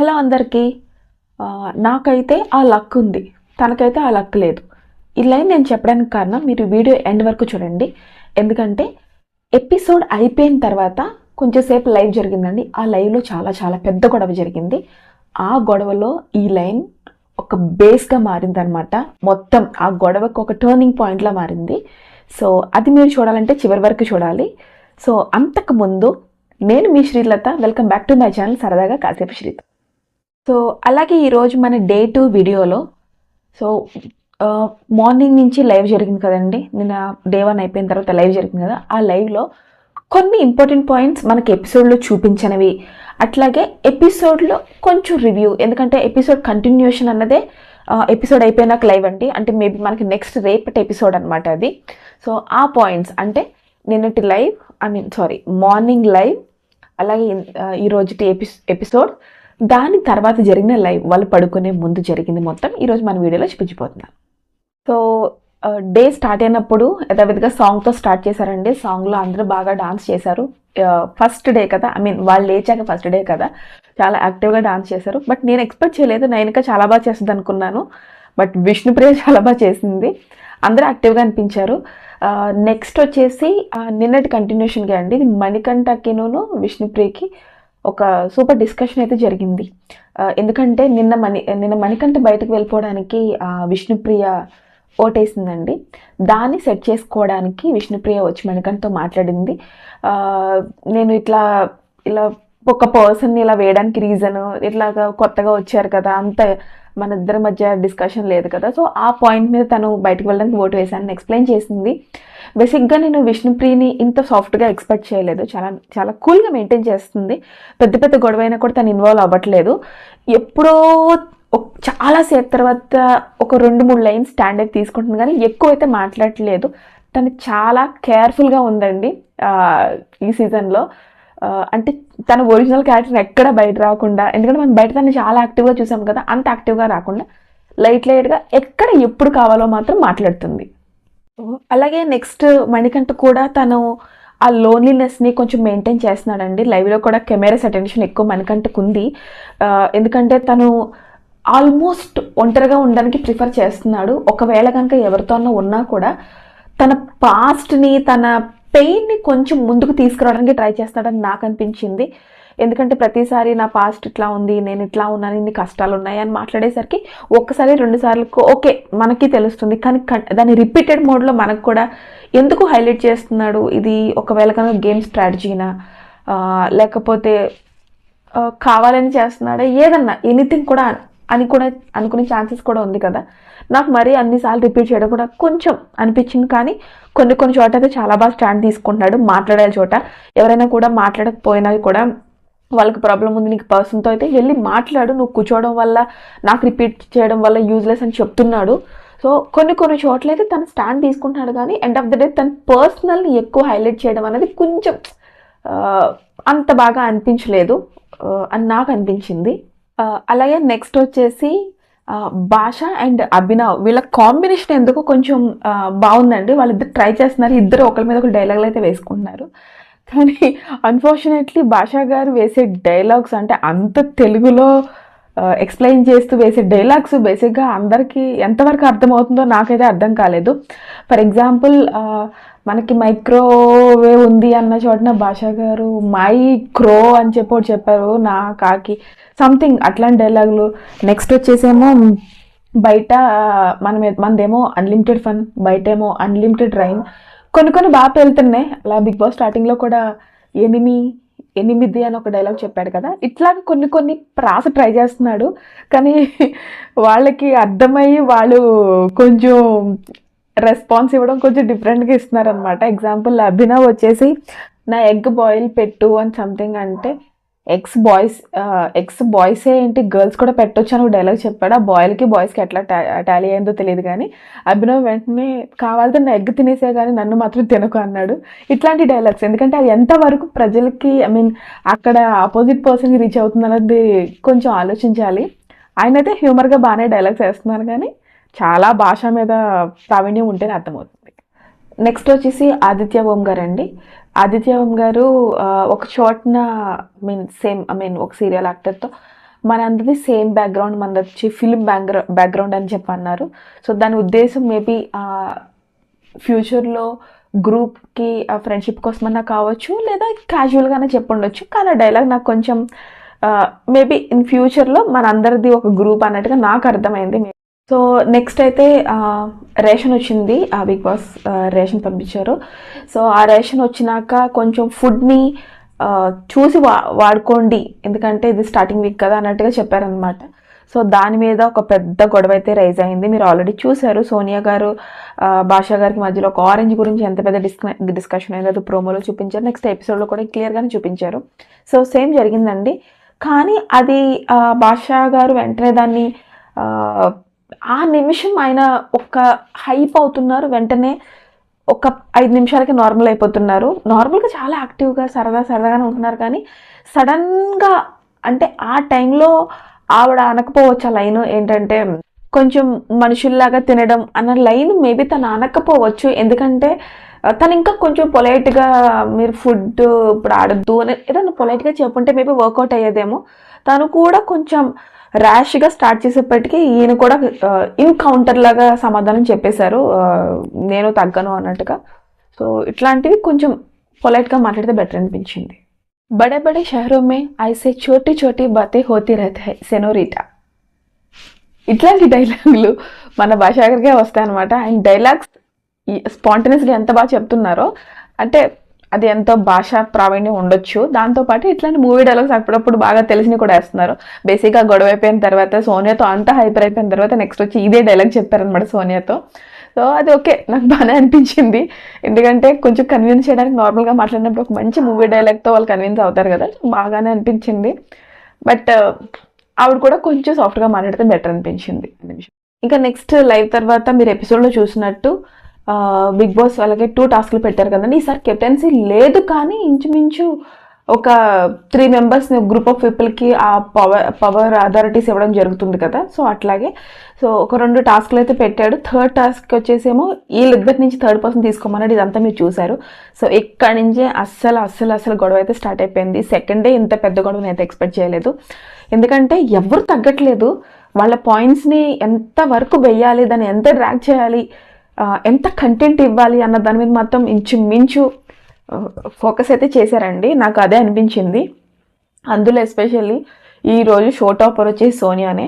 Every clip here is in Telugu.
హలో అందరికీ. నాకైతే ఆ లక్ ఉంది. తనకైతే ఆ లక్ లేదు. ఈ లైన్ నేను చెప్పడానికి కారణం మీరు వీడియో ఎండ్ వరకు చూడండి. ఎందుకంటే ఎపిసోడ్ అయిపోయిన తర్వాత కొంచెంసేపు లైవ్ జరిగిందండి. ఆ లైవ్లో చాలా చాలా పెద్ద గొడవ జరిగింది. ఆ గొడవలో ఈ లైన్ ఒక బేస్గా మారిందనమాట. మొత్తం ఆ గొడవకు ఒక టర్నింగ్ పాయింట్లా మారింది. సో అది మీరు చూడాలంటే చివరి వరకు చూడాలి. సో అంతకు ముందు నేను మీ Srilatha. Welcome back to my channel. సరదాగా కాసేపు శ్రీత సో అలాగే ఈరోజు మన డే టూ వీడియోలో సో మార్నింగ్ నుంచి లైవ్ జరిగింది కదండి నిన్న డే వన్ అయిపోయిన తర్వాత లైవ్ జరిగింది కదా ఆ లైవ్లో కొన్ని ఇంపార్టెంట్ పాయింట్స్ మనకి ఎపిసోడ్లో చూపించినవి. అట్లాగే ఎపిసోడ్లో కొంచెం రివ్యూ ఎందుకంటే ఎపిసోడ్ కంటిన్యూషన్ అన్నదే ఎపిసోడ్ అయిపోయినాక లైవ్ అండి అంటే మేబీ మనకి నెక్స్ట్ రేపటి ఎపిసోడ్ అనమాట అది. సో ఆ పాయింట్స్ అంటే నిన్నటి live I mean sorry morning live అలాగే ఈరోజుటి ఎపి ఎపిసోడ్ దాని తర్వాత జరిగిన లైవ్ వాళ్ళు పడుకునే ముందు జరిగింది మొత్తం. ఈరోజు మన వీడియోలో చూపించిపోతున్నాను సో డే స్టార్ట్ అయినప్పుడు యథావిధిగా సాంగ్తో స్టార్ట్ చేశారండి. సాంగ్లో అందరూ బాగా డాన్స్ చేశారు. ఫస్ట్ డే కదా. ఐ మీన్ వాళ్ళు లేచాక ఫస్ట్ డే కదా. చాలా యాక్టివ్గా డాన్స్ చేశారు. బట్ నేను ఎక్స్పెక్ట్ చేయలేదు. నైన్కా చాలా బాగా చేస్తుంది అనుకున్నాను. బట్ విష్ణుప్రియ చాలా బాగా చేసింది. అందరూ యాక్టివ్గా అనిపించారు. నెక్స్ట్ వచ్చేసి నిన్నటి కంటిన్యూషన్గా అండి. ఇది మణికంఠకిను విష్ణుప్రియకి ఒక సూపర్ డిస్కషన్ అయితే జరిగింది. ఎందుకంటే నిన్న మణి నిన్న మణికంఠ బయటకు వెళ్ళిపోవడానికి విష్ణుప్రియ ఓటేసిందండి. దాన్ని సెట్ చేసుకోవడానికి విష్ణుప్రియ వచ్చి మణికంఠతో మాట్లాడింది. నేను ఇట్లా ఇలా ఒక పర్సన్ని ఇలా వేయడానికి రీజన్ ఇట్లాగా కొత్తగా వచ్చారు కదా అంత మన ఇద్దరి మధ్య డిస్కషన్ లేదు కదా. సో ఆ పాయింట్ మీద తను బయటకు వెళ్ళడానికి ఓటు వేశానని ఎక్స్ప్లెయిన్ చేసింది. బేసిక్గా నేను విష్ణుప్రియని ఇంత సాఫ్ట్గా ఎక్స్పెక్ట్ చేయలేదు. చాలా చాలా కూల్గా మెయింటైన్ చేస్తుంది. పెద్ద పెద్ద గొడవ అయినా కూడా తను ఇన్వాల్వ్ అవ్వట్లేదు. ఎప్పుడో ఒక- తర్వాత ఒక రెండు మూడు లైన్స్ స్టాండ్ అయితే తీసుకుంటుంది కానీ ఎక్కువ అయితే మాట్లాడట్లేదు. తను చాలా కేర్ఫుల్గా ఉందండి ఈ సీజన్లో అంటే తన ఒరిజినల్ క్యారెక్టర్ ఎక్కడ బయట రాకుండా ఎందుకంటే మనం బయట తను చాలా యాక్టివ్గా చూసాం కదా అంత యాక్టివ్గా రాకుండా లైట్ లైట్గా ఎక్కడ ఎప్పుడు కావాలో మాత్రం మాట్లాడుతుంది. అలాగే నెక్స్ట్ మణికంఠ కూడా తను ఆ లోన్లీనెస్ని కొంచెం మెయింటైన్ చేస్తున్నాడండి. లైవ్లో కూడా కెమెరాస్ అటెన్షన్ ఎక్కువ మణికంఠకు ఉంది. ఎందుకంటే తను ఆల్మోస్ట్ ఒంటరిగా ఉండడానికి ప్రిఫర్ చేస్తున్నాడు. ఒకవేళ కనుక ఎవరితోనో ఉన్నా కూడా తన పాస్ట్ని తన పెయిన్ని కొంచెం ముందుకు తీసుకురావడానికి ట్రై చేస్తాడని నాకు అనిపించింది. ఎందుకంటే ప్రతిసారి నా పాస్ట్ ఇట్లా ఉంది నేను ఇట్లా ఉన్నాను ఇన్ని కష్టాలు ఉన్నాయి అని మాట్లాడేసరికి ఒక్కసారి రెండు సార్లు ఓకే మనకి తెలుస్తుంది. కానీ దాన్ని రిపీటెడ్ మోడ్లో మనకు కూడా ఎందుకు హైలైట్ చేస్తున్నాడు? ఇది ఒకవేళ కనుక గేమ్ స్ట్రాటజీనా? లేకపోతే కావాలని చేస్తున్నాడా? ఏదన్నా ఎనీథింగ్ కూడా అని కూడా అనుకునే ఛాన్సెస్ కూడా ఉంది కదా. నాకు మరీ అన్నిసార్లు రిపీట్ చేయడం కూడా కొంచెం అనిపించింది కానీ కొన్ని కొన్ని చోట అయితే చాలా బాగా స్టాండ్ తీసుకుంటున్నాడు మాట్లాడే చోట. ఎవరైనా కూడా మాట్లాడకపోయినా కూడా వాళ్ళకి ప్రాబ్లం ఉంది నీకు పర్సన్తో అయితే వెళ్ళి మాట్లాడు నువ్వు కూర్చోవడం వల్ల నాకు రిపీట్ చేయడం వల్ల యూజ్లెస్ అని చెప్తున్నాడు. సో కొన్ని కొన్ని చోట్ల అయితే తను స్టాండ్ తీసుకుంటున్నాడు కానీ ఎండ్ ఆఫ్ ద డే తన పర్సనల్ని ఎక్కువ హైలైట్ చేయడం అనేది కొంచెం అంత బాగా అనిపించలేదు. అని నాకు అనిపించింది. అలాగే నెక్స్ట్ వచ్చేసి భాష అండ్ అభినవ్ వీళ్ళ కాంబినేషన్ ఎందుకో కొంచెం బాగుందండి. వాళ్ళిద్దరు ట్రై చేస్తున్నారు. ఇద్దరు ఒకరి మీద ఒక డైలాగులు అయితే వేసుకుంటున్నారు. కానీ అన్ఫార్చునేట్లీ భాషా గారు వేసే డైలాగ్స్ అంటే అంత తెలుగులో ఎక్స్ప్లెయిన్ చేస్తూ వేసే డైలాగ్స్ బేసిక్గా అందరికీ ఎంతవరకు అర్థమవుతుందో నాకైతే అర్థం కాలేదు. ఫర్ ఎగ్జాంపుల్ మనకి మైక్రోవేవ్ ఉంది అన్న చోటన భాషా గారు మైక్రో అని చెప్పి చెప్పారు నా కాకి. సంథింగ్ అట్లాంటి డైలాగులు నెక్స్ట్ వచ్చేసేమో బయట ఆ, మనం మనదేమో అన్లిమిటెడ్ ఫన్ బయట ఏమో అన్లిమిటెడ్ రైన్ కొన్ని కొన్ని బాగా వెళ్తున్నాయి అలా బిగ్ బాస్ స్టార్టింగ్లో కూడా ఎనిమి ఎనిమిది అని ఒక డైలాగ్ చెప్పాడు కదా. ఇట్లా కొన్ని కొన్ని ప్రాస ట్రై చేస్తున్నాడు. కానీ వాళ్ళకి అర్థమయ్యి వాళ్ళు కొంచెం రెస్పాన్స్ ఇవ్వడం కొంచెం డిఫరెంట్గా ఇస్తున్నారనమాట ఎగ్జాంపుల్ అభినవ్ వచ్చేసి నా ఎగ్ బాయిల్ పెట్టు అని సంథింగ్ అంటే ఎక్స్ బాయ్స్ ఎక్స్ బాయ్సే ఏంటి? గర్ల్స్ కూడా పెట్టొచ్చు అని ఒక డైలాగ్ చెప్పాడు. ఆ బాయ్లకి బాయ్స్కి ఎట్లా టాలీ అయిందో తెలియదు కానీ అభినవ్ వెంటనే కావాలంటే నా ఎగ్ తినేసే కానీ నన్ను మాత్రం తినకు అన్నాడు. ఇట్లాంటి డైలాగ్స్ ఎందుకంటే అది ఎంతవరకు ప్రజలకి ఐ మీన్ అక్కడ ఆపోజిట్ పర్సన్కి రీచ్ అవుతుంది అన్నది కొంచెం ఆలోచించాలి. ఆయన అయితే హ్యూమర్గా బాగానే డైలాగ్స్ వేస్తున్నారు కానీ చాలా భాష మీద ప్రావీణ్యం ఉంటేనే అర్థమవుతుంది. నెక్స్ట్ వచ్చేసి ఆదిత్య ఓం గారండి. ఆదిత్యవం గారు ఒక చోట్న మీన్ సేమ్ ఐ మీన్ ఒక సీరియల్ యాక్టర్తో మనందరిది సేమ్ బ్యాక్గ్రౌండ్ మనది వచ్చి ఫిలిం బ్యాక్గ్రౌండ్ బ్యాక్గ్రౌండ్ అని చెప్పి అన్నారు సో దాని ఉద్దేశం మేబీ ఫ్యూచర్లో గ్రూప్కి ఫ్రెండ్షిప్ కోసమన్నా కావచ్చు లేదా క్యాజువల్గానే చెప్పుండొచ్చు. కానీ ఆ డైలాగ్ నాకు కొంచెం మేబీ ఇన్ ఫ్యూచర్లో మనందరిది ఒక గ్రూప్ అన్నట్టుగా నాకు అర్థమైంది. సో నెక్స్ట్ అయితే రేషన్ వచ్చింది. ఆ బిగ్ బాస్ రేషన్ పంపించారు. సో ఆ రేషన్ వచ్చినాక కొంచెం ఫుడ్ని చూసి వా వాడుకోండి. ఎందుకంటే ఇది స్టార్టింగ్ వీక్ కదా అన్నట్టుగా చెప్పారనమాట సో దాని మీద ఒక పెద్ద గొడవ అయితే రైజ్ అయింది. మీరు ఆల్రెడీ చూశారు. సోనియా గారు భాషా గారికి మధ్యలో ఒక ఆరెంజ్ గురించి ఎంత పెద్ద డిస్క డిస్కషన్ అయిందో అది ప్రోమోలో చూపించారు. నెక్స్ట్ ఎపిసోడ్లో కూడా క్లియర్గానే చూపించారు. సో సేమ్ జరిగిందండి. కానీ అది భాషా గారు వెంటనే దాన్ని ఆ, నిమిషం ఆయన ఒక హైప్ అవుతున్నారు వెంటనే ఒక ఐదు నిమిషాలకి నార్మల్ అయిపోతున్నారు. నార్మల్గా చాలా యాక్టివ్గా సరదా సరదాగానే ఉంటున్నారు. కానీ సడన్గా అంటే ఆ టైంలో ఆవిడ అనకపోవచ్చు ఆ లైన్ ఏంటంటే కొంచెం మనుషుల్లాగా తినడం అన్న లైన్ మేబీ తను అనకపోవచ్చు. ఎందుకంటే తను ఇంకా కొంచెం పొలైట్గా మీరు ఫుడ్ ఇప్పుడు ఆడద్దు అని ఏదైనా పొలైట్గా చెప్పుంటే మేబీ వర్కౌట్ అయ్యేదేమో. తను కూడా కొంచెం ర్యాష్గా స్టార్ట్ చేసేప్పటికీ ఈయన కూడా ఇన్ కౌంటర్ లాగా సమాధానం చెప్పేశారు. నేను తగ్గను అన్నట్టుగా. సో ఇట్లాంటివి కొంచెం పొలైట్గా మాట్లాడితే బెటర్ అనిపించింది. బడే బడే షహరోమే ఐసే చోటి చోటి బతే హోతి రహతాయి సెనోరిటా ఇట్లాంటి డైలాగులు మన భాషాగరికే వస్తాయన్నమాట. అండ్ డైలాగ్స్ స్పాంటనియస్గా ఎంత బాగా చెప్తున్నారో అంటే అది ఎంతో భాషా ప్రావీణ్యం ఉండొచ్చు. దాంతోపాటు ఇట్లాంటి మూవీ డైలాగ్స్ అప్పుడప్పుడు బాగా తెలిసినవి కూడా వేస్తున్నారు. బేసిక్గా గొడవ అయిపోయిన తర్వాత సోనియాతో అంతా హైపర్ అయిపోయిన తర్వాత నెక్స్ట్ వచ్చి ఇదే డైలాగ్ చెప్పారనమాట సోనియాతో. సో అది ఓకే నాకు బాగానే అనిపించింది. ఎందుకంటే కొంచెం కన్విన్స్ చేయడానికి నార్మల్గా మాట్లాడినప్పుడు ఒక మంచి మూవీ డైలాగ్తో వాళ్ళు కన్విన్స్ అవుతారు కదా. బాగానే అనిపించింది. బట్ uh, ఆవిడ కూడా కొంచెం సాఫ్ట్గా మాట్లాడితే బెటర్ అనిపించింది. ఇంకా నెక్స్ట్ లైవ్ తర్వాత మీరు ఎపిసోడ్లో చూసినట్టు బిగ్ బాస్ వాళ్ళకి టూ టాస్క్లు పెట్టారు కదండి. ఈసారి కెప్టెన్సీ లేదు కానీ ఇంచుమించు ఒక త్రీ మెంబర్స్ని గ్రూప్ ఆఫ్ పీపుల్కి ఆ పవర్ పవర్ అథారిటీస్ ఇవ్వడం జరుగుతుంది కదా. సో అట్లాగే సో ఒక రెండు టాస్క్లు అయితే పెట్టాడు. థర్డ్ టాస్క్ వచ్చేసేమో వీళ్ళిద్దరి నుంచి థర్డ్ పర్సన్ తీసుకోమన్నాడు. ఇదంతా మీరు చూశారు. సో ఇక్కడి నుంచే అస్సలు అస్సలు అస్సలు గొడవ అయితే స్టార్ట్ అయిపోయింది. సెకండ్ డే ఇంత పెద్ద గొడవ అయితే ఎక్స్పెక్ట్ చేయలేదు. ఎందుకంటే ఎవరు తగ్గట్లేదు. వాళ్ళ పాయింట్స్ని ఎంత వరకు వెయ్యాలి దాన్ని ఎంత డ్రాక్ చేయాలి ఎంత కంటెంట్ ఇవ్వాలి అన్న దాని మీద మాత్రం ఇంచుమించు ఫోకస్ అయితే చేశారండి. నాకు అదే అనిపించింది. అందులో ఎస్పెషల్లీ ఈరోజు షో టాపర్ వచ్చేసి సోనియానే.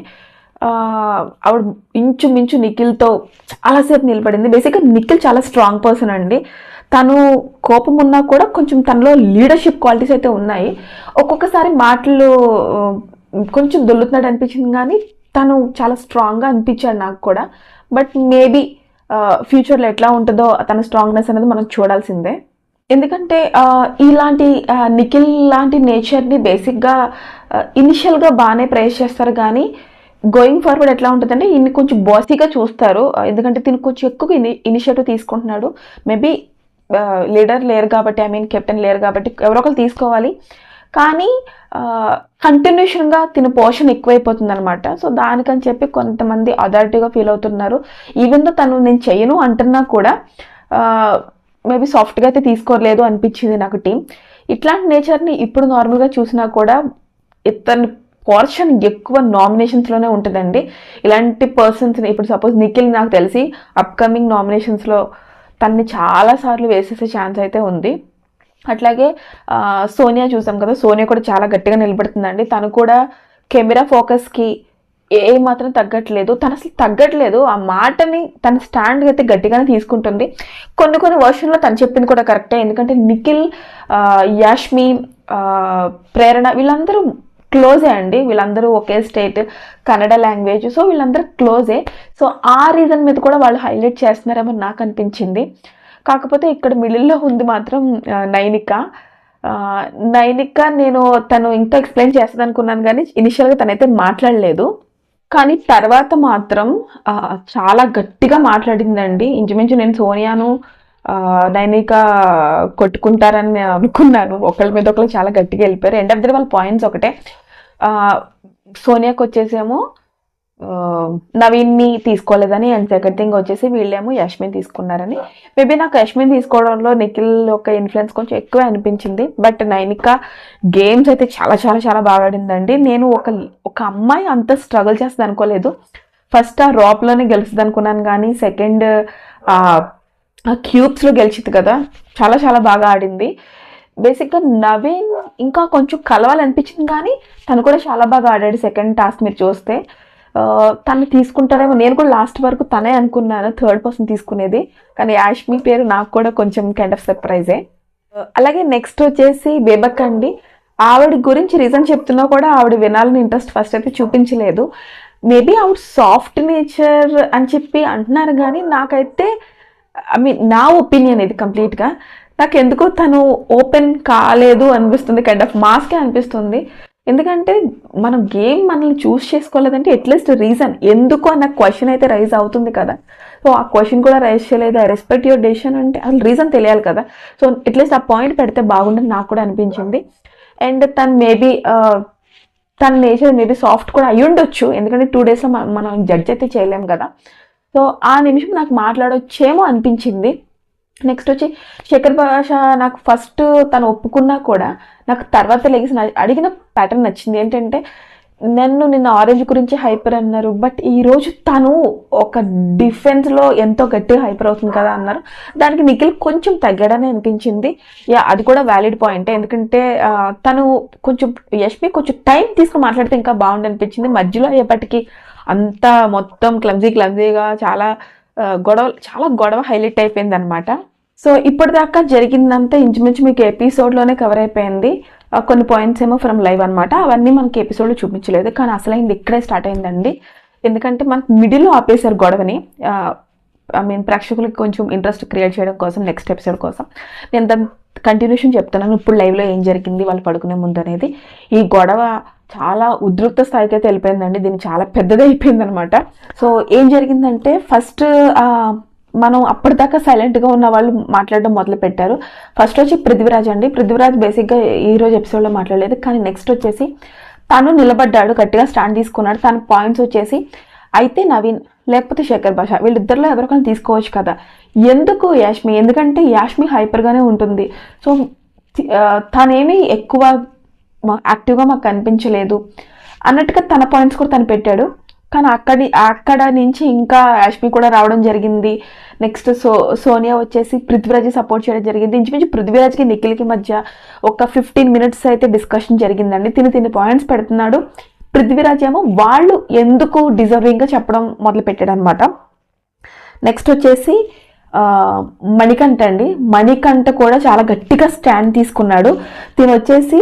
ఆవిడ ఇంచుమించు నిఖిల్తో చాలాసేపు నిలబడింది. బేసిక్గా నిఖిల్ చాలా స్ట్రాంగ్ పర్సన్ అండి. తను కోపం ఉన్నా కూడా కొంచెం తనలో లీడర్షిప్ క్వాలిటీస్ అయితే ఉన్నాయి. ఒక్కొక్కసారి మాటలు కొంచెం దొల్లుతున్నాడు అనిపించింది కానీ తను చాలా స్ట్రాంగ్గా అనిపించాడు నాకు కూడా. బట్ మేబీ ఫ్యూచర్లో ఎట్లా ఉంటుందో తన స్ట్రాంగ్నెస్ అనేది మనం చూడాల్సిందే. ఎందుకంటే ఇలాంటి నిఖిల్ లాంటి నేచర్ని బేసిక్గా ఇనిషియల్గా బాగానే ప్రేస్ చేస్తారు. కానీ గోయింగ్ ఫార్వర్డ్ ఎట్లా ఉంటుందంటే ఇన్ని కొంచెం బాసీగా చూస్తారు. ఎందుకంటే తిని కొంచెం ఎక్కువ ఇని ఇనిషియేటివ్ తీసుకుంటున్నాడు. మేబీ లీడర్ లేరు కాబట్టి ఐ మీన్ కెప్టెన్ లేరు కాబట్టి ఎవరో ఒకరు తీసుకోవాలి. కానీ కంటిన్యూషన్గా తిన పోర్షన్ ఎక్కువైపోతుంది అనమాట సో దానికని చెప్పి కొంతమంది అథారిటీగా ఫీల్ అవుతున్నారు. ఈవెన్ దో తను నేను చేయను అంటున్నా కూడా మేబీ సాఫ్ట్గా అయితే తీసుకోలేదు అనిపించింది నాకు టీం ఇట్లాంటి నేచర్ని ఇప్పుడు నార్మల్గా చూసినా కూడా ఇతని పోర్షన్ ఎక్కువ నామినేషన్స్లోనే ఉంటుందండి. ఇలాంటి పర్సన్స్ని ఇప్పుడు సపోజ్ నిఖిల్ నాకు తెలిసి అప్కమింగ్ నామినేషన్స్లో తన్ని చాలాసార్లు వేసేసే ఛాన్స్ అయితే ఉంది. అట్లాగే సోనియా చూసాం కదా సోనియా కూడా చాలా గట్టిగా నిలబడుతుందండి. తను కూడా కెమెరా ఫోకస్కి ఏ మాత్రం తగ్గట్లేదు. తను అసలు తగ్గట్లేదు. ఆ మాటని తన స్టాండ్ అయితే గట్టిగానే తీసుకుంటుంది. కొన్ని కొన్ని వర్షన్లో తను చెప్పింది కూడా కరెక్టే. ఎందుకంటే నిఖిల్ యాష్మి ప్రేరణ వీళ్ళందరూ క్లోజే అండి. వీళ్ళందరూ ఒకే స్టేట్ కన్నడ లాంగ్వేజ్. సో వీళ్ళందరూ క్లోజే. సో ఆ రీజన్ మీద కూడా వాళ్ళు హైలైట్ చేస్తున్నారేమో నాకు అనిపించింది. కాకపోతే ఇక్కడ మిడిల్లో ఉంది మాత్రం నైనిక. నైనిక నేను తను ఇంకా ఎక్స్ప్లెయిన్ చేస్తుంది అనుకున్నాను కానీ ఇనిషియల్గా తనైతే మాట్లాడలేదు. కానీ తర్వాత మాత్రం చాలా గట్టిగా మాట్లాడిందండి. ఇంచుమించు నేను సోనియాను నైనిక కొట్టుకుంటారని అనుకున్నాను. ఒకళ్ళ మీద ఒకళ్ళు చాలా గట్టిగా వెళ్ళిపోయారు. ఎండ్ ఆఫ్ ది వాళ్ళ పాయింట్స్ ఒకటే. సోనియాకి వచ్చేసేమో నవీన్ని తీసుకోలేదని అండ్ సెకండ్ థింగ్ వచ్చేసి వీళ్ళేమో యష్మిన్ తీసుకున్నారని. మేబీ నాకు యష్మిన్ తీసుకోవడంలో నిఖిల్ యొక్క ఇన్ఫ్లుయెన్స్ కొంచెం ఎక్కువ అనిపించింది. బట్ నైనిక గేమ్స్ అయితే చాలా చాలా చాలా బాగా ఆడిందండి. నేను ఒక ఒక అమ్మాయి అంత స్ట్రగుల్ చేస్తుంది అనుకోలేదు. ఫస్ట్ ఆ రాప్లోనే గెలుస్తుంది అనుకున్నాను కానీ సెకండ్ ఆ క్యూబ్స్లో గెలిచింది కదా. చాలా చాలా బాగా ఆడింది. బేసిక్గా నవీన్ ఇంకా కొంచెం కలవాలనిపించింది కానీ తను కూడా చాలా బాగా ఆడాడు సెకండ్ టాస్క్ మీరు చూస్తే. తను తీసుకుంటారేమో నేను కూడా లాస్ట్ వరకు తనే అనుకున్నాను థర్డ్ పర్సన్ తీసుకునేది. కానీ యాష్మి పేరు నాకు కూడా కొంచెం కైండ్ ఆఫ్ సర్ప్రైజే అలాగే నెక్స్ట్ వచ్చేసి బేబక్ అండి. ఆవిడ గురించి రీజన్ చెప్తున్నా కూడా ఆవిడ వినాలని ఇంట్రెస్ట్ ఫస్ట్ అయితే చూపించలేదు. మేబీ ఆవిడ సాఫ్ట్ నేచర్ అని చెప్పి అంటున్నారు కానీ నాకైతే ఐ మీన్ నా ఒపీనియన్ ఇది కంప్లీట్గా నాకు ఎందుకో తను ఓపెన్ కాలేదు అనిపిస్తుంది కైండ్ ఆఫ్ మాస్కే అనిపిస్తుంది. ఎందుకంటే మనం గేమ్ మనల్ని చూస్ చేసుకోలేదంటే అట్లీస్ట్ రీజన్ ఎందుకు అన్న క్వశ్చన్ అయితే రైజ్ అవుతుంది కదా. సో ఆ క్వశ్చన్ కూడా రైజ్ చేయలేదు? ఐ రెస్పెక్ట్ యువర్ డెసిషన్ అంటే అసలు రీజన్ తెలియాలి కదా. సో అట్లీస్ట్ ఆ పాయింట్ పెడితే బాగుంటుంది నాకు కూడా అనిపించింది. అండ్ తను మేబీ తన నేచర్ మేబీ సాఫ్ట్ కూడా అయి ఉండొచ్చు. ఎందుకంటే టూ డేస్లో మనం జడ్జ్ అయితే చేయలేం కదా. సో ఆ నిమిషం నాకు మాట్లాడొచ్చేమో అనిపించింది. నెక్స్ట్ వచ్చి శేఖర్ భాష నాకు ఫస్ట్ తను ఒప్పుకున్నా కూడా నాకు తర్వాత లెగిసి అడిగిన ప్యాటర్న్ నచ్చింది. ఏంటంటే నన్ను నిన్న ఆరెంజ్ గురించి హైపర్ అన్నారు బట్ ఈరోజు తను ఒక డిఫెన్స్లో ఎంతో గట్టిగా హైపర్ అవుతుంది కదా అన్నారు. దానికి నిఖిల్ కొంచెం తగ్గాడని అనిపించింది. యా అది కూడా వ్యాలిడ్ పాయింటే ఎందుకంటే తను కొంచెం యష్మి కొంచెం టైం తీసుకుని మాట్లాడితే ఇంకా బాగుండి అనిపించింది. మధ్యలో అయ్యేపటికి అంతా మొత్తం క్లమ్జీ క్లమ్జీగా చాలా గొడవ చాలా గొడవ హైలైట్ అయిపోయింది అనమాట సో ఇప్పటిదాకా జరిగిందంతా ఇంచుమించు మీకు ఎపిసోడ్లోనే కవర్ అయిపోయింది. కొన్ని పాయింట్స్ ఏమో ఫ్రమ్ లైవ్ అనమాట అవన్నీ మనకి ఎపిసోడ్లో చూపించలేదు. కానీ అసలైంది ఇక్కడే స్టార్ట్ అయిందండి. ఎందుకంటే మనకు మిడిల్లో ఆపేశారు గొడవని. ఐ మీన్ ప్రేక్షకులకు కొంచెం ఇంట్రెస్ట్ క్రియేట్ చేయడం కోసం నెక్స్ట్ ఎపిసోడ్ కోసం. నేను దాని కంటిన్యూషన్ చెప్తున్నాను. ఇప్పుడు లైవ్లో ఏం జరిగింది వాళ్ళు పడుకునే ముందు అనేది. ఈ గొడవ చాలా ఉద్రిక్త స్థాయికి అయితే వెళ్ళిపోయిందండి. దీన్ని చాలా పెద్దది అయిపోయిందనమాట సో ఏం జరిగిందంటే ఫస్ట్ మనం అప్పటిదాకా సైలెంట్గా ఉన్న వాళ్ళు మాట్లాడడం మొదలు పెట్టారు ఫస్ట్ వచ్చి పృథ్వీరాజ్ అండి. పృథ్వీరాజ్ బేసిక్గా ఈ రోజు ఎపిసోడ్లో మాట్లాడలేదు. కానీ నెక్స్ట్ వచ్చేసి తను నిలబడ్డాడు గట్టిగా స్టాండ్ తీసుకున్నాడు. తన పాయింట్స్ వచ్చేసి అయితే నవీన్ లేకపోతే శేఖర్ భాష వీళ్ళిద్దరిలో ఎవరికైనా తీసుకోవచ్చు కదా? ఎందుకు యాష్మి? ఎందుకంటే యాష్మి హైపర్గానే ఉంటుంది. సో తనేమి ఎక్కువ యాక్టివ్గా మాకు కనిపించలేదు అన్నట్టుగా తన పాయింట్స్ కూడా తను పెట్టాడు. కానీ అక్కడి అక్కడ నుంచి ఇంకా యాష్మి కూడా రావడం జరిగింది. నెక్స్ట్ సో సోనియా వచ్చేసి పృథ్వీరాజ్ సపోర్ట్ చేయడం జరిగింది. ఇంచుమించు పృథ్వీరాజ్కి నిఖిల్కి మధ్య ఒక ఫిఫ్టీన్ మినిట్స్ అయితే డిస్కషన్ జరిగిందండి. తిని తిని పాయింట్స్ పెడుతున్నాడు. పృథ్వీరాజ్ ఏమో వాళ్ళు ఎందుకు డిజర్వింగ్గా చెప్పడం మొదలు పెట్టాడు అనమాట నెక్స్ట్ వచ్చేసి మణికంఠ అండి. మణికంఠ కూడా చాలా గట్టిగా స్టాండ్ తీసుకున్నాడు. తిను వచ్చేసి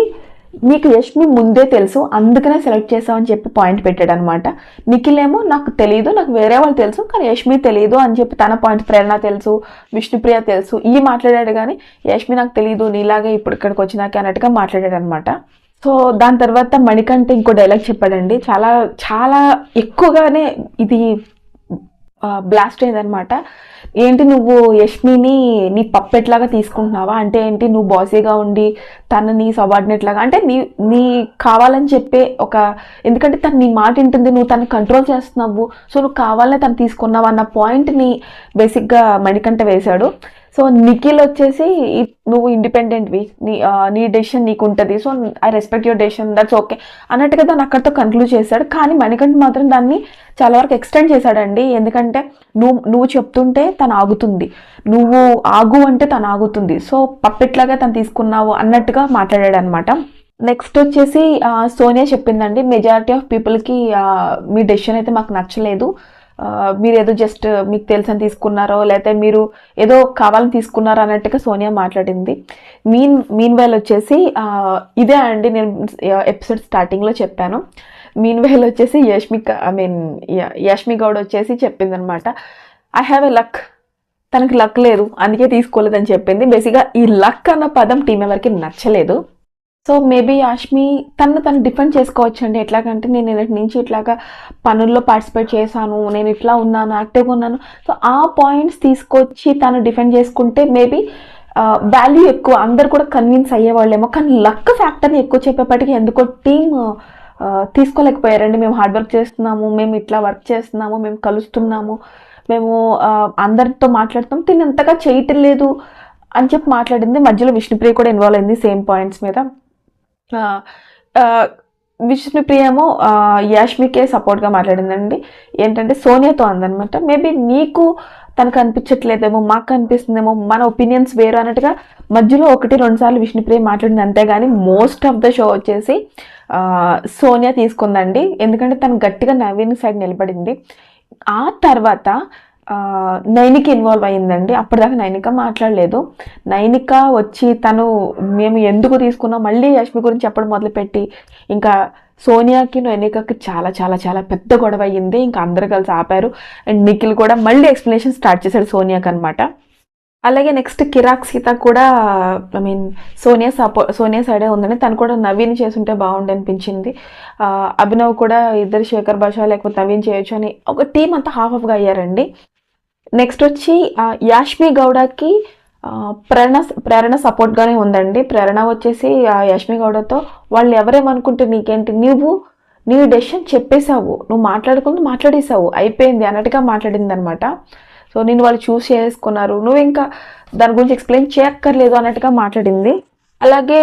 మీకు యష్మి ముందే తెలుసు అందుకనే సెలెక్ట్ చేసామని చెప్పి పాయింట్ పెట్టాడు అనమాట నిఖిల్ ఏమో నాకు తెలియదు నాకు వేరే వాళ్ళు తెలుసు కానీ యష్మి తెలియదు అని చెప్పి తన పాయింట్ ప్రేరణ తెలుసు విష్ణుప్రియ తెలుసు ఈ మాట్లాడాడు కానీ యష్మి నాకు తెలియదు నీలాగే ఇప్పుడు ఇక్కడికి వచ్చినాక అన్నట్టుగా మాట్లాడాడు అనమాట సో దాని తర్వాత మణికంఠ ఇంకో డైలాగ్ చెప్పాడండి. చాలా చాలా ఎక్కువగానే ఇది బ్లాస్ట్ అయిందనమాట ఏంటి నువ్వు యష్మిని నీ పప్పెట్లాగా తీసుకుంటున్నావా? అంటే ఏంటి నువ్వు బాసీగా ఉండి తను నీ సబార్డినేట్ లాగా? అంటే నీ నీ కావాలని చెప్పే ఒక ఎందుకంటే తను నీ మాట వింటుంది నువ్వు తను కంట్రోల్ చేస్తున్నావు. సో నువ్వు కావాలనే తను తీసుకున్నావు? అన్న పాయింట్ని బేసిక్గా మణికంఠ వేశాడు. సో నిఖిల్ వచ్చేసి నువ్వు ఇండిపెండెంట్వి నీ నీ డెసిషన్ నీకు ఉంటుంది so I respect your decision that's okay అన్నట్టుగా దాన్ని అక్కడితో కన్క్లూడ్ చేశాడు. కానీ మణికంఠ మాత్రం దాన్ని చాలా వరకు ఎక్స్టెండ్ చేశాడండి. ఎందుకంటే నువ్వు నువ్వు చెప్తుంటే తను ఆగుతుంది. నువ్వు ఆగు అంటే తను ఆగుతుంది. సో పప్పెట్లాగా తను తీసుకున్నావు అన్నట్టుగా మాట్లాడాడు అనమాట నెక్స్ట్ వచ్చేసి సోనియా చెప్పిందండి. మెజారిటీ ఆఫ్ పీపుల్కి మీ డెసిషన్ అయితే మాకు నచ్చలేదు. మీరు ఏదో జస్ట్ మీకు తెలుసని తీసుకున్నారో లేకపోతే మీరు ఏదో కావాలని తీసుకున్నారో అన్నట్టుగా సోనియా మాట్లాడింది. మీన్ మీన్ వైల్ వచ్చేసి ఇదే అండి నేను ఎపిసోడ్ స్టార్టింగ్లో చెప్పాను. మీన్ వైల్ వచ్చేసి యష్మి ఐ మీన్ యష్మి గౌడ్ వచ్చేసి చెప్పిందనమాట ఐ హ్యావ్ ఎ లక్ తనకి లక్ లేదు. అందుకే తీసుకోలేదని చెప్పింది. బేసిక్గా ఈ లక్ అన్న పదం టీం ఎవరికి నచ్చలేదు. సో మేబీ యాష్మి తను తను డిఫెండ్ చేసుకోవచ్చు అండి ఎట్లాగంటే నేను నిన్నటి నుంచి ఇట్లాగా పనుల్లో పార్టిసిపేట్ చేశాను నేను ఇట్లా ఉన్నాను యాక్టివ్గా ఉన్నాను. సో ఆ పాయింట్స్ తీసుకొచ్చి తను డిఫెండ్ చేసుకుంటే మేబీ వాల్యూ ఎక్కువ అందరు కూడా కన్విన్స్ అయ్యేవాళ్ళేమో. కానీ లక్ ఫ్యాక్టర్ని ఎక్కువ చెప్పేప్పటికీ ఎందుకో టీమ్ తీసుకోలేకపోయారండి. మేము హార్డ్ వర్క్ చేస్తున్నాము మేము ఇట్లా వర్క్ చేస్తున్నాము మేము కలుస్తున్నాము మేము అందరితో మాట్లాడుతాం తిని చేయటం లేదు అని చెప్పి మాట్లాడింది. మధ్యలో విష్ణుప్రియ కూడా ఇన్వాల్వ్ అయింది సేమ్ పాయింట్స్ మీద. ఆ, విష్ణుప్రియ ఏమో యాష్మికే సపోర్ట్గా మాట్లాడిందండి. ఏంటంటే సోనియాతో అందనమాట మేబీ నీకు తనకు అనిపించట్లేదేమో మాకు అనిపిస్తుందేమో మన ఒపీనియన్స్ వేరు అన్నట్టుగా మధ్యలో ఒకటి రెండు సార్లు విష్ణుప్రియ మాట్లాడింది అంతేగాని మోస్ట్ ఆఫ్ ద షో వచ్చేసి సోనియా తీసుకుందండి. ఎందుకంటే తను గట్టిగా నవీన్ సైడ్ నిలబడింది. ఆ తర్వాత నైనిక ఇన్వాల్వ్ అయ్యిందండి. అప్పటిదాకా నైనిక మాట్లాడలేదు. నైనిక వచ్చి తను మేము ఎందుకు తీసుకున్నాం? మళ్ళీ యష్మి గురించి చెప్పడం మొదలుపెట్టి ఇంకా సోనియాకి నైనికకి చాలా చాలా చాలా పెద్ద గొడవ అయ్యింది. ఇంకా అందరు కలిసి ఆపారు. అండ్ నిఖిల్ కూడా మళ్ళీ ఎక్స్ప్లెనేషన్ స్టార్ట్ చేశాడు సోనియాకి అనమాట అలాగే నెక్స్ట్ కిరాక్ సీత కూడా ఐ మీన్ సోనియా సపో సోనియా సైడే ఉందని తను కూడా నవీన్ చేసుంటే బాగుండి అనిపించింది. అభినవ్ కూడా ఇద్దరు శేఖర్ భాష లేకపోతే నవీన్ చేయొచ్చు అని ఒక టీం అంతా హాఫ్ ఆఫ్గా అయ్యారండి. నెక్స్ట్ వచ్చి యాష్మి గౌడకి ప్రేరణ ప్రేరణ సపోర్ట్గానే ఉందండి. ప్రేరణ వచ్చేసి యాష్మి గౌడతో వాళ్ళు ఎవరేమనుకుంటే నీకేంటి? నువ్వు నీ డెసిషన్ చెప్పేశావు. నువ్వు మాట్లాడుకుంటూ మాట్లాడేశావు. అయిపోయింది అన్నట్టుగా మాట్లాడింది అనమాట సో నేను వాళ్ళు చూస్ చేసుకున్నారు. నువ్వు ఇంకా దాని గురించి ఎక్స్ప్లెయిన్ చేయక్కర్లేదు అన్నట్టుగా మాట్లాడింది. అలాగే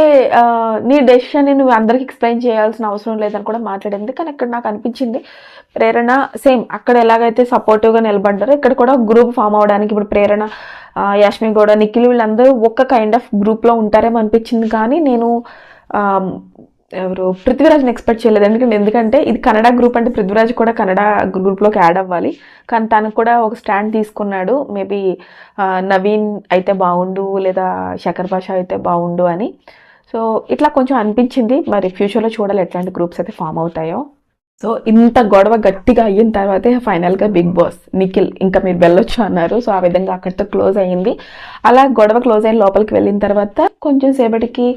నీ డెసిషన్ నువ్వు అందరికి ఎక్స్ప్లెయిన్ చేయాల్సిన అవసరం లేదని కూడా మాట్లాడింది. కానీ ఇక్కడ నాకు అనిపించింది ప్రేరణ సేమ్ అక్కడ ఎలాగైతే సపోర్టివ్గా నిలబడ్డారో ఇక్కడ కూడా గ్రూప్ ఫామ్ అవ్వడానికి ఇప్పుడు ప్రేరణ యాష్మి గౌడ నిఖిల్ వీళ్ళందరూ ఒక్క కైండ్ ఆఫ్ గ్రూప్లో ఉంటారేమో అనిపించింది. కానీ నేను ఎవరు? పృథ్వీరాజ్ని ఎక్స్పెక్ట్ చేయలేదు. ఎందుకంటే ఎందుకంటే ఇది కన్నడ గ్రూప్ అంటే పృథ్వీరాజ్ కూడా కన్నడ గ్రూప్లోకి యాడ్ అవ్వాలి. కానీ తను కూడా ఒక స్టాండ్ తీసుకున్నాడు. మేబీ నవీన్ అయితే బాగుండు లేదా శకర్ భాష అయితే బాగుండు అని. సో ఇట్లా కొంచెం అనిపించింది. మరి ఫ్యూచర్లో చూడాలి ఎట్లాంటి గ్రూప్స్ అయితే ఫామ్ అవుతాయో. సో ఇంత గొడవ గట్టిగా అయిన తర్వాతే ఫైనల్గా బిగ్ బాస్ నిఖిల్ ఇంకా మీరు వెళ్ళొచ్చు అన్నారు. సో ఆ విధంగా అక్కడితో క్లోజ్ అయ్యింది అలా గొడవ క్లోజ్ అయిన లోపలికి వెళ్ళిన తర్వాత కొంచెం సేపటికి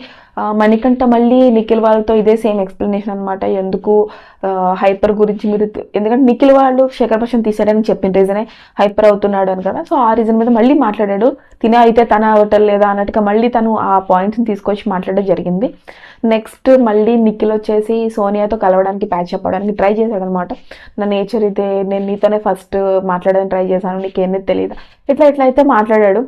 మణికంఠ మళ్ళీ నిఖిల్ వాళ్ళతో ఇదే సేమ్ ఎక్స్ప్లెనేషన్ అనమాట ఎందుకు హైపర్ గురించి మీరు ఎందుకంటే నిఖిల్ వాళ్ళు శేఖర్ భాషను తీసారని చెప్పిన రీజనే హైపర్ అవుతున్నాడు అని కదా. సో ఆ రీజన్ మీద మళ్ళీ మాట్లాడాడు. తినే అయితే తన అవటం లేదా అన్నట్టుగా మళ్ళీ తను ఆ పాయింట్స్ని తీసుకొచ్చి మాట్లాడడం జరిగింది. నెక్స్ట్ మళ్ళీ నిఖిల్ వచ్చేసి సోనియాతో కలవడానికి ప్యాచ్ చెప్పడానికి ట్రై చేశాడు అనమాట నా నేచర్ ఇదే నేను నీతోనే ఫస్ట్ మాట్లాడడానికి ట్రై చేశాను నీకేమీ తెలియదు ఇట్లా ఇట్లా అయితే మాట్లాడాడు.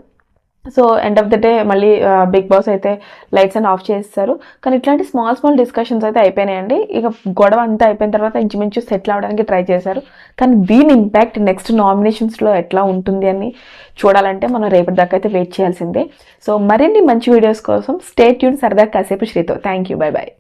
So end of the day మళ్ళీ బిగ్ బాస్ అయితే లైట్స్ అని ఆఫ్ చేస్తారు కానీ ఇట్లాంటి స్మాల్ స్మాల్ డిస్కషన్స్ అయితే అయిపోయినాయండి. ఇక గొడవ అంతా అయిపోయిన తర్వాత ఇంచుమించు సెటిల్ అవడానికి ట్రై చేశారు. కానీ దీని ఇంపాక్ట్ నెక్స్ట్ నామినేషన్స్లో ఎట్లా ఉంటుంది అని చూడాలంటే మనం రేపటి దాకా అయితే వెయిట్ చేయాల్సిందే. సో మరిన్ని మంచి వీడియోస్ కోసం స్టేట్ ట్యూన్ సరదా కాసేపు శ్రీతో. Thank you bye bye